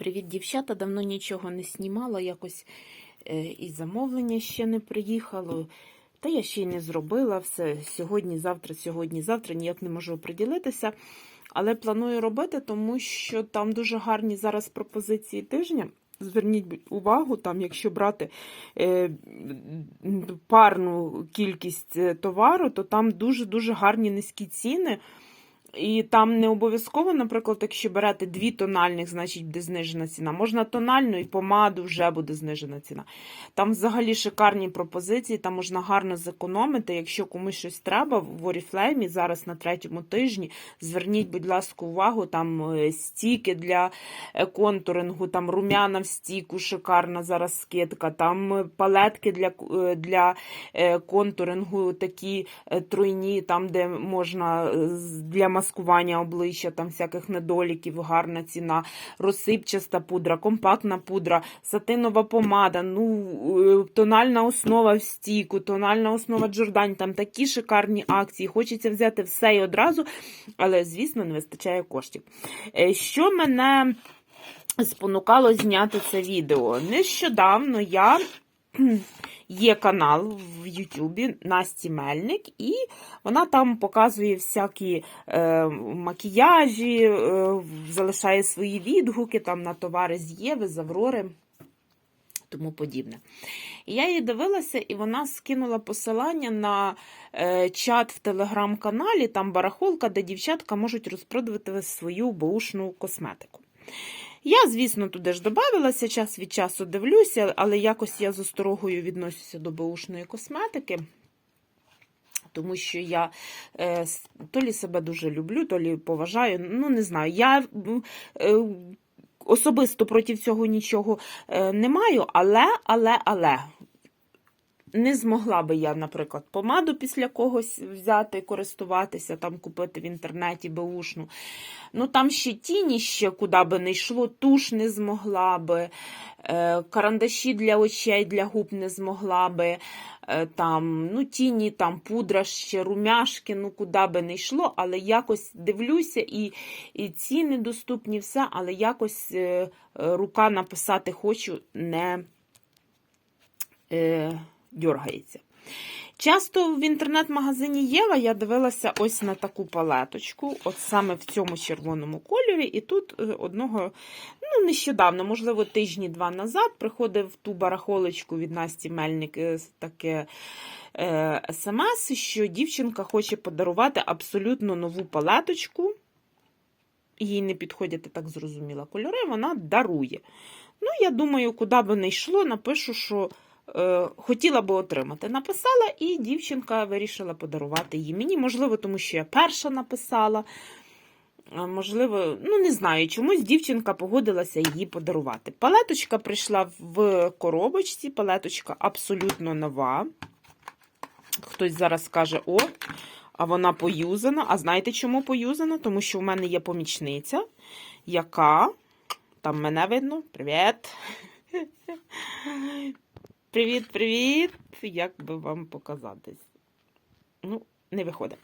Привіт, дівчата. Давно нічого не знімала, якось е, і замовлення ще не приїхало. Та я ще й не зробила все сьогодні, завтра, сьогодні, завтра ніяк не можу оприділитися. Але планую робити, тому що там дуже гарні зараз пропозиції тижня. Зверніть увагу, там, якщо брати е, парну кількість е, товару, то там дуже-дуже гарні низькі ціни. І там не обов'язково, наприклад, якщо берете дві тональних, значить буде знижена ціна. Можна тональну і помаду вже буде знижена ціна. Там взагалі шикарні пропозиції, там можна гарно зекономити. Якщо комусь щось треба, в Oriflame зараз на третьому тижні зверніть, будь ласка, увагу, там е, стіки для е, контурингу, там румяна в стіку, шикарна зараз скидка, там е, палетки для, для контурингу такі тройні, там, де можна для маскування обличчя, там всяких недоліків, гарна ціна, розсипчаста пудра, компактна пудра, сатинова помада, ну, е, тональна основа в стіку, тональна основа Джордань, там такі шикарні акції. Хочеться взяти все і одразу, але, звісно, не вистачає коштів. Е, Що мене спонукало зняти це відео? Нещодавно я. Є канал в Ютубі Насті Мельник, і вона там показує всякі е, макіяжі, е, залишає свої відгуки там на товари з Єви, з Аврори, тому подібне. І я її дивилася, і вона скинула посилання на е, чат в телеграм-каналі, там барахолка, де дівчатка можуть розпродувати свою баушну косметику. Я, звісно, туди ж додавалася, час від часу дивлюся, але якось я з осторогою відносюся до баушної косметики. Тому що я е, то лі себе дуже люблю, то лі поважаю. Ну, не знаю. Я е, особисто проти цього нічого е, не маю, але, але, але. Не змогла би я, наприклад, помаду після когось взяти, користуватися, там купити в інтернеті беушну. Ну там ще тіні, ще куди би не йшло, туш не змогла би, е, карандаші для очей, для губ не змогла би. е, Там, ну, тіні, там пудра, ще румяшки, ну куди би не йшло, але якось дивлюся, і, і ціни доступні, все, але якось е, рука написати хочу не е, дергається. Часто в інтернет-магазині Єва я дивилася ось на таку палеточку, от саме в цьому червоному кольорі. І тут е, одного, ну, нещодавно, можливо, тижні-два назад, приходив ту барахолочку від Насті Мельник е, таке е, смс, що дівчинка хоче подарувати абсолютно нову палеточку. Їй не підходять, я так зрозуміла, кольори, вона дарує. Ну, я думаю, куди би не йшло, напишу, що хотіла би отримати. Написала, і дівчинка вирішила подарувати її мені. Можливо, тому що я перша написала. Можливо, ну не знаю, чомусь дівчинка погодилася її подарувати. Палеточка прийшла в коробочці, палеточка абсолютно нова. Хтось зараз скаже: о, а вона поюзана. А знаєте, чому поюзана? Тому що в мене є помічниця, яка. Там мене видно. Привіт. Привіт, привіт. Як би вам показатись? Ну, не виходить.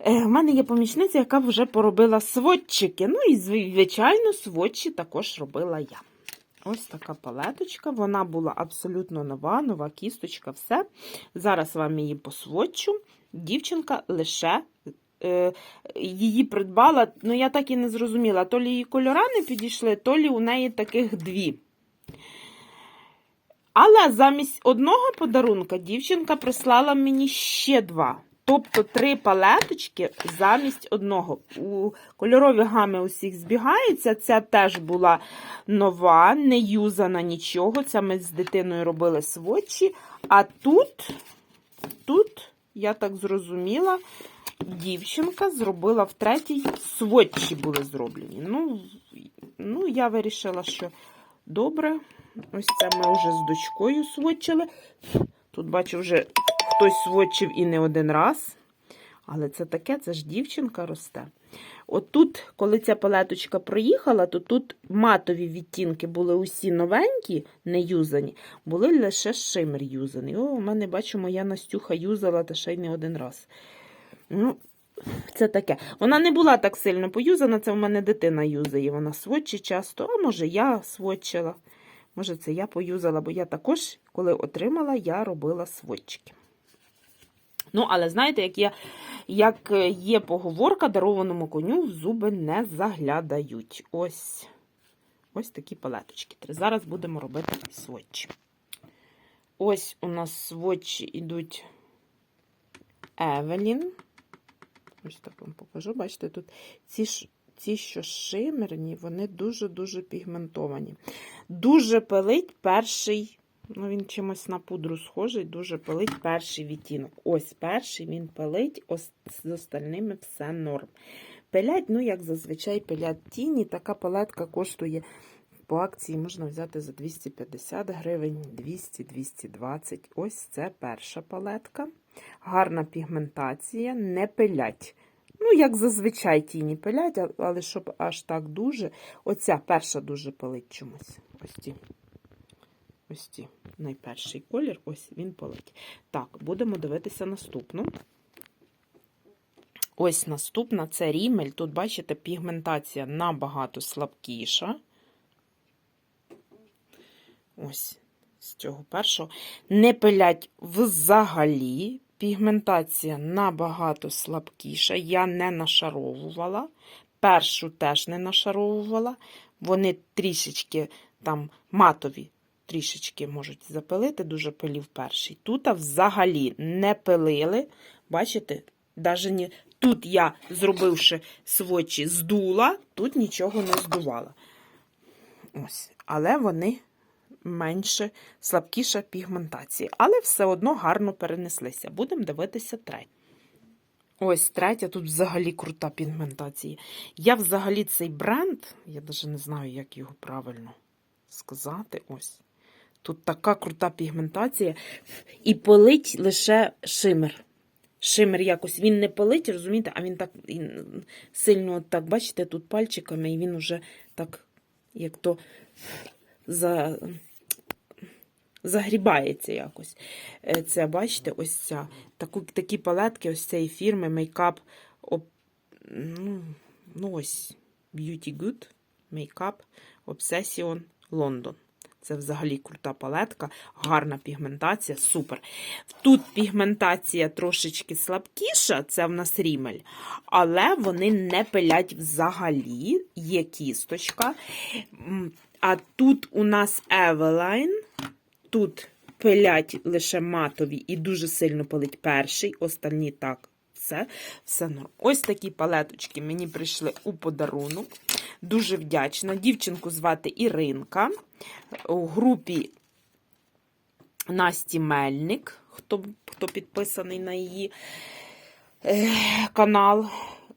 Е, В мене є помічниця, яка вже поробила сводчики. Ну і, звичайно, сводчі також робила я. Ось така палеточка. Вона була абсолютно нова, нова кісточка, все. Зараз вам її посводчу. Дівчинка лише е, її придбала. Ну, я так і не зрозуміла, то лі її кольора не підійшли, то лі у неї таких дві. Але замість одного подарунка дівчинка прислала мені ще два. Тобто три палеточки замість одного. У кольорові гами усіх збігаються. Ця теж була нова, не юзана нічого. Це ми з дитиною робили сводчі. А тут, тут, я так зрозуміла, дівчинка зробила в третій сводчі були зроблені. Ну, ну я вирішила, що добре. Ось це ми вже з дочкою сводчили. Тут, бачу, вже хтось сводчив і не один раз. Але це таке, це ж дівчинка росте. От тут, коли ця палеточка проїхала, то тут матові відтінки були усі новенькі, не юзані, були лише шимер юзаний. О, у мене, бачу, моя Настюха юзала та ще й не один раз. Ну, Це таке. Вона не була так сильно поюзана, це в мене дитина юзає. Вона сводчить часто, а може я сводчила. Може, це я поюзала, бо я також, коли отримала, я робила сводчики. Ну, але знаєте, як є, як є поговорка, дарованому коню зуби не заглядають. Ось ось такі палеточки. Зараз будемо робити сводчі. Ось у нас сводчі йдуть Евелін. Ось так вам покажу. Бачите, тут ці, ці що шимерні, вони дуже-дуже пігментовані. Дуже пилить перший, ну він чимось на пудру схожий, дуже пилить перший відтінок. Ось перший він пилить, ось з остальними все норм. Пилять, ну, як зазвичай пилять тіні. Така палетка коштує по акції можна взяти за 250 гривень, 200-220. Ось це перша палетка. Гарна пігментація, не пилять. Ну, як зазвичай тіні пилять, але щоб аж так дуже. Оця перша дуже пилить чомусь. Ось ті. Ось ті. Найперший колір, ось він пилить. Так, будемо дивитися наступну. Ось наступна це рімель. Тут, бачите, пігментація набагато слабкіша. Ось з цього першого. Не пилять взагалі. Пігментація набагато слабкіша. Я не нашаровувала. Першу теж не нашаровувала. Вони трішечки там матові, трішечки можуть запилити, дуже пилів перший. Тут взагалі не пилили. Бачите, даже не... тут я, зробивши свочі, здула, тут нічого не здувала. Ось. Але вони менше, слабкіша пігментація. Але все одно гарно перенеслися. Будемо дивитися третє. Ось третя, тут взагалі крута пігментація. Я взагалі цей бренд, я навіть не знаю, як його правильно сказати. Ось. Тут така крута пігментація. І пилить лише шимер. Шимер якось він не пилить, розумієте, а він так сильно, так, бачите, тут пальчиками, і він уже так, як то за, загрібається якось. Е, Це, бачите, ось ця. Таку, такі палетки ось цієї фірми Makeup ну, ну ось, Beauty Good Makeup Obsession London. Це взагалі крута палетка, гарна пігментація, супер. Тут пігментація трошечки слабкіша, це в нас рімель, але вони не пилять взагалі, є кісточка. А тут у нас Eveline, тут пилять лише матові і дуже сильно пилить перший, остальні так. Все, все норм. Ось такі палеточки мені прийшли у подарунок. Дуже вдячна. Дівчинку звати Іринка. У групі Насті Мельник, хто, хто підписаний на її е, канал.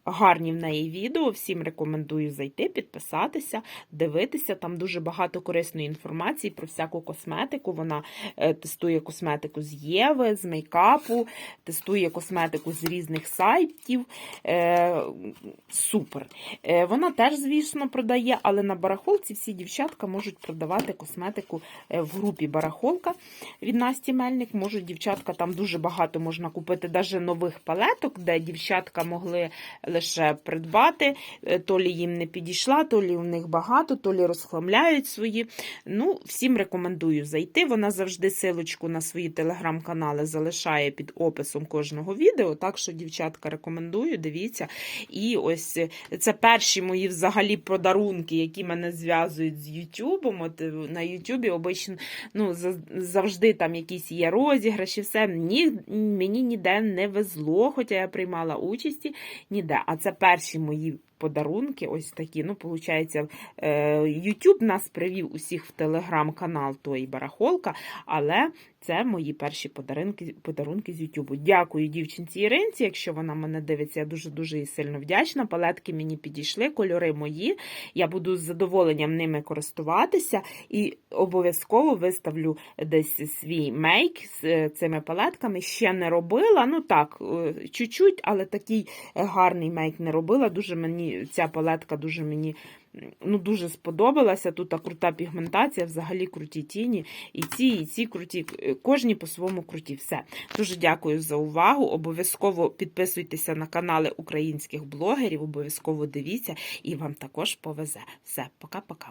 Гарні в неї відео. Всім рекомендую зайти, підписатися, дивитися. Там дуже багато корисної інформації про всяку косметику. Вона е, тестує косметику з Єви, з мейкапу, тестує косметику з різних сайтів. Е, супер. Е, вона теж, звісно, продає, але на барахолці всі дівчатка можуть продавати косметику в групі барахолка від Насті Мельник. Можуть дівчатка, там дуже багато можна купити навіть нових палеток, де дівчатка могли лише придбати. Е, То лі їм не підійшла, то лі у них багато, то лі розхламляють свої. Ну, всім рекомендую зайти. Вона завжди силочку на свої телеграм-канали залишає під описом кожного відео. Так що, дівчатка, рекомендую, дивіться. І ось е, це перші мої взагалі подарунки, які мене зв'язують з Ютубом. От е, на Ютубі обично ну, завжди там якісь є розіграші, все. Ні, мені ніде не везло, хоча я приймала участі ніде. А це перші мої подарунки, ось такі. Ну, виходить, YouTube нас привів усіх в телеграм-канал тої барахолка, але це мої перші подарунки, подарунки з Ютубу. Дякую дівчинці Іринці. Якщо вона мене дивиться, я дуже-дуже їй сильно вдячна. Палетки мені підійшли, кольори мої. Я буду з задоволенням ними користуватися і обов'язково виставлю десь свій мейк з е, цими палетками. Ще не робила. Ну так, е, чуть-чуть, але такий е, гарний мейк не робила. Дуже мені ця палетка дуже мені ну, дуже сподобалася. Тут крута пігментація, взагалі круті тіні. І ці, і ці круті, кожні по-своєму круті. Все. Дуже дякую за увагу. Обов'язково підписуйтеся на канали українських блогерів, обов'язково дивіться, і вам також повезе. Все, пока-пока.